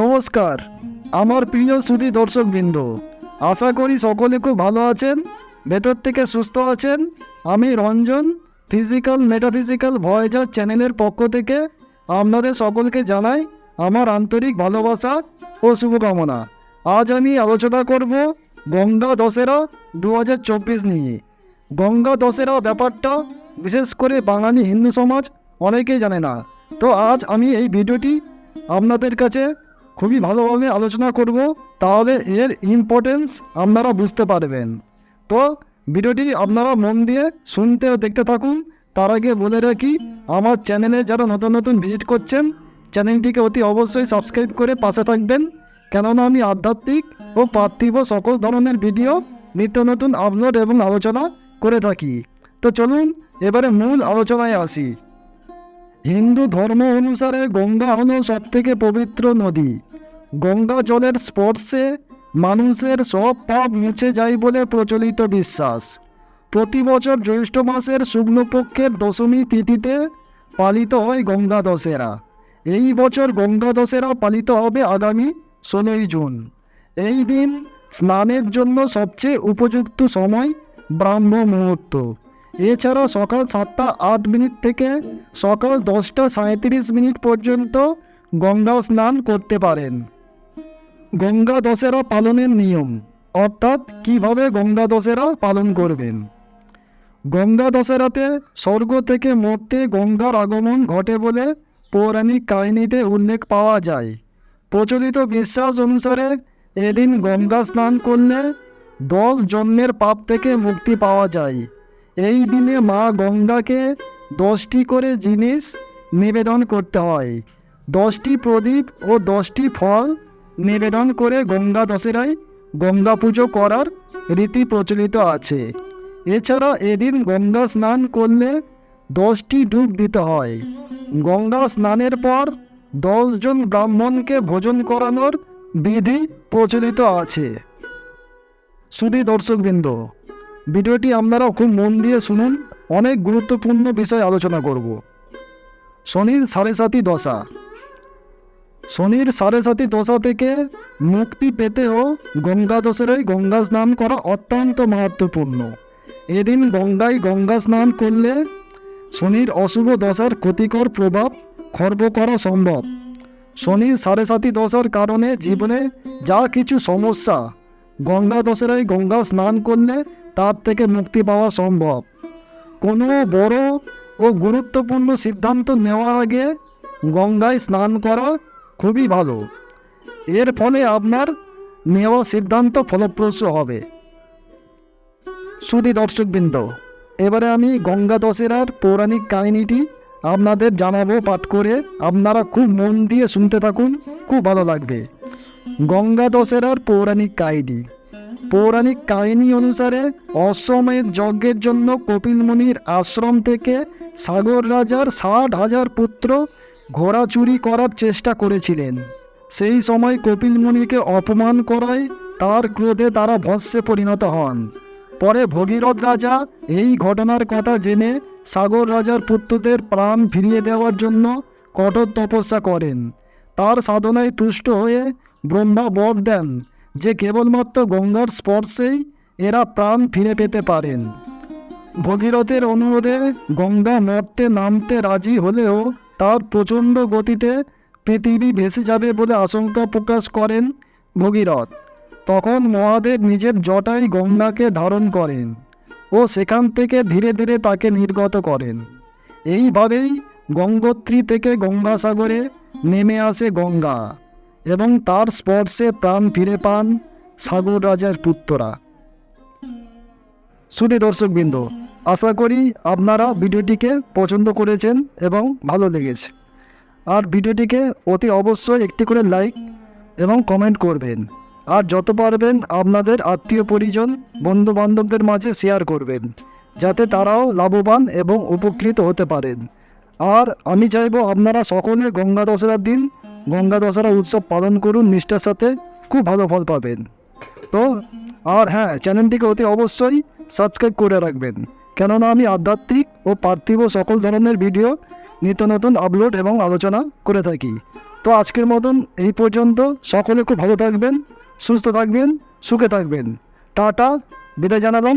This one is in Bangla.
নমস্কার। আমার প্রিয় সুধী দর্শকবৃন্দ, আশা করি সকলে খুব ভালো আছেন, ভেতর থেকে সুস্থ আছেন। আমি রঞ্জন ফিজিক্যাল মেটাফিজিক্যাল ভয়েজার চ্যানেলের পক্ষ থেকে আপনাদের সকলকে জানাই আমার আন্তরিক ভালোবাসা ও শুভকামনা। আজ আমি আলোচনা করব গঙ্গা দশেরা দু হাজার চব্বিশ নিয়ে। গঙ্গা দশেরা ব্যাপারটা, বিশেষ করে বাঙালি হিন্দু সমাজ অনেকেই জানে না। তো আজ আমি এই ভিডিওটি আপনাদের কাছে খুবই ভালোভাবে আলোচনা করব, তাহলে এর ইম্পর্টেন্স আপনারা বুঝতে পারবেন। তো ভিডিওটি আপনারা মন দিয়ে শুনতে ও দেখতে থাকুন। তার আগে বলে রাখি, আমার চ্যানেলে যারা নতুন নতুন ভিজিট করছেন, চ্যানেলটিকে অতি অবশ্যই সাবস্ক্রাইব করে পাশে থাকবেন। কেননা আমি আধ্যাত্মিক ও পার্থিব সকল ধরনের ভিডিও, নিত্য নতুন আপলোড এবং আলোচনা করে থাকি। তো চলুন, এবারে মূল আলোচনায় আসি। হিন্দু ধর্ম অনুসারে গঙ্গা হল সবথেকে পবিত্র নদী। গঙ্গা জলের স্পর্শে মানুষের সব পাপ মুছে যায় বলে প্রচলিত বিশ্বাস। প্রতি বছর জ্যৈষ্ঠ মাসের শুক্লপক্ষের দশমী তিথিতে পালিত হয় গঙ্গা দশেরা। এই বছর গঙ্গা দশেরা পালিত হবে আগামী ষোলোই জুন। এই দিন স্নানের জন্য সবচেয়ে উপযুক্ত সময় ব্রাহ্ম মুহূর্ত। এছাড়া সকাল সাতটা আট মিনিট থেকে সকাল দশটা সাঁত্রিশ মিনিট পর্যন্ত গঙ্গা স্নান করতে পারেন। গঙ্গা দশেরা পালনের নিয়ম। অর্থাৎ কীভাবে গঙ্গা দশেরা পালন করবেন? গঙ্গা দশেরাতে স্বর্গ থেকে মর্তে গঙ্গার আগমন ঘটে বলে পৌরাণিক কাহিনীতে উল্লেখ পাওয়া যায়। প্রচলিত বিশ্বাস অনুসারে এদিন গঙ্গা স্নান করলে দশ জন্মের পাপ থেকে মুক্তি পাওয়া যায়। এই দিনে মা গঙ্গাকে দশটি করে জিনিস নিবেদন করতে হয়। দশটি প্রদীপ ও দশটি ফল নিবেদন করে গঙ্গা দশেরায় গঙ্গা পুজো করার রীতি প্রচলিত আছে। এছাড়া এদিন গঙ্গা স্নান করলে দশটি ডুব দিতে হয়। গঙ্গা স্নানের পর দশজন ব্রাহ্মণকে ভোজন করানোর বিধি প্রচলিত আছে। শুধু দর্শকবৃন্দ, ভিডিওটি আপনারা খুব মন দিয়ে শুনুন। অনেক গুরুত্বপূর্ণ বিষয় আলোচনা করব। শনির সাড়ে সাতি দশা। শনির সাড়ে সাতি দশা থেকে মুক্তি পেতেও গঙ্গা দশেরাই গঙ্গা স্নান করা অত্যন্ত মাহাত্মপূর্ণ এদিন গঙ্গায় গঙ্গা স্নান করলে শনির অশুভ দশার ক্ষতিকর প্রভাব খর্ব করা সম্ভব। শনির সাড়ে সাতি দশার কারণে জীবনে যা কিছু সমস্যা গঙ্গা দশেরাই গঙ্গা স্নান করলে তার থেকে মুক্তি পাওয়া সম্ভব। কোনো বড় ও গুরুত্বপূর্ণ সিদ্ধান্ত নেওয়ার আগে গঙ্গায় স্নান করা খুবই ভালো। এর ফলে আপনার নেওয়া সিদ্ধান্ত ফলপ্রসূ হবে। শুধু দর্শকবৃন্দ, এবারে আমি গঙ্গা দশেরার পৌরাণিক কাহিনীটি আপনাদের জানাব পাঠ করে। আপনারা খুব মন দিয়ে শুনতে থাকুন, খুব ভালো লাগবে। গঙ্গা দশেরার পৌরাণিক কাহিনী। পৌরাণিক কাহিনী অনুসারে অশ্বমেধ যজ্ঞের জন্য কপিল মুনির আশ্রম থেকে সাগর রাজার ষাট হাজার পুত্র ঘোড়া চুরি করার চেষ্টা করেছিলেন। সেই সময় কপিল মুনিকে অপমান করায় তার ক্রোধে তারা ভস্যে পরিণত হন। পরে ভগীরথ রাজা এই ঘটনার কথা জেনে সাগর রাজার পুত্রদের প্রাণ ফিরিয়ে দেওয়ার জন্য কঠোর তপস্যা করেন। তার সাধনায় তুষ্ট হয়ে ব্রহ্মা বর দেন, যে কেবলমাত্র গঙ্গার স্পর্শেই এরা প্রাণ ফিরে পেতে পারেন। ভগীরথের অনুরোধে গঙ্গা মর্তে নামতে রাজি হলেও তার প্রচণ্ড গতিতে পৃথিবী ভেসে যাবে বলে আশঙ্কা প্রকাশ করেন ভগীরথ। তখন মহাদেব নিজের জটায় গঙ্গাকে ধারণ করেন ও সেখান থেকে ধীরে ধীরে তাকে নির্গত করেন। এইভাবেই গঙ্গোত্রী থেকে গঙ্গাসাগরে নেমে আসে গঙ্গা এবং তার স্পর্শে প্রাণ ফিরে পান সাগর রাজার পুত্ররা। শুধু দর্শকবৃন্দ আশা করি আপনারা ভিডিওটিকে পছন্দ করেছেন এবং ভালো লেগেছে। আর ভিডিওটিকে অতি অবশ্যই একটি করে লাইক এবং কমেন্ট করবেন। আর যত পারবেন আপনাদের আত্মীয় পরিজন বন্ধু বান্ধবদের মাঝে শেয়ার করবেন, যাতে তারাও লাভবান এবং উপকৃত হতে পারেন। আর আমি চাইব আপনারা সকলে গঙ্গা দশরার দিন, গঙ্গা দশরা উৎসব পালন করুন, নিষ্ঠার সাথে খুব ভালো ফল পাবেন। তো, আর হ্যাঁ চ্যানেলটিকে অতি অবশ্যই সাবস্ক্রাইব করে রাখবেন। কেননা আমি আধ্যাত্মিক ও পার্থিব সকল ধরনের ভিডিও নিত্য নতুন আপলোড এবং আলোচনা করে থাকি। তো আজকের মতন এই পর্যন্ত। সকলে খুব ভালো থাকবেন, সুস্থ থাকবেন, সুখে থাকবেন। টাটা, বিদায় জানালাম।